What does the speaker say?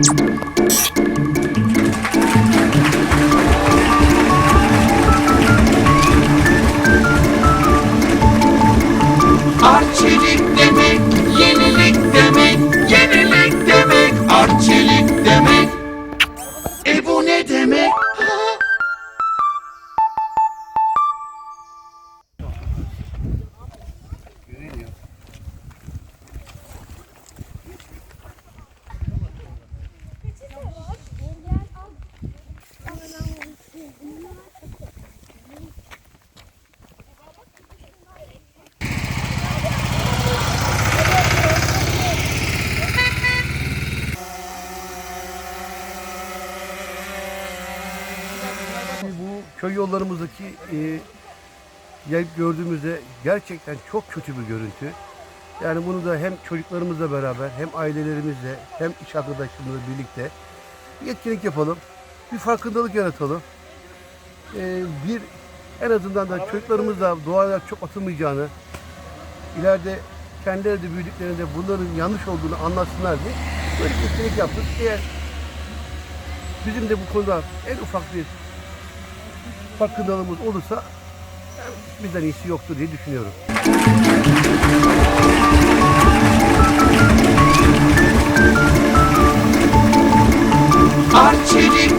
しっ。Bu köy yollarımızdaki e, gördüğümüzde gerçekten çok kötü bir görüntü. Yani bunu da hem çocuklarımızla beraber hem ailelerimizle hem iş arkadaşlarımızla birlikte bir etkinlik yapalım. Bir farkındalık yaratalım. Ee, bir en azından da çocuklarımızla doğaya çok atılmayacağını, ileride kendileri de büyüdüklerinde bunların yanlış olduğunu anlasınlar diye böyle bir etkinlik yaptık. Eğer bizim de bu konuda en ufak bir farkındalığımız olursa bizden iyisi yoktur diye düşünüyorum. Arçelik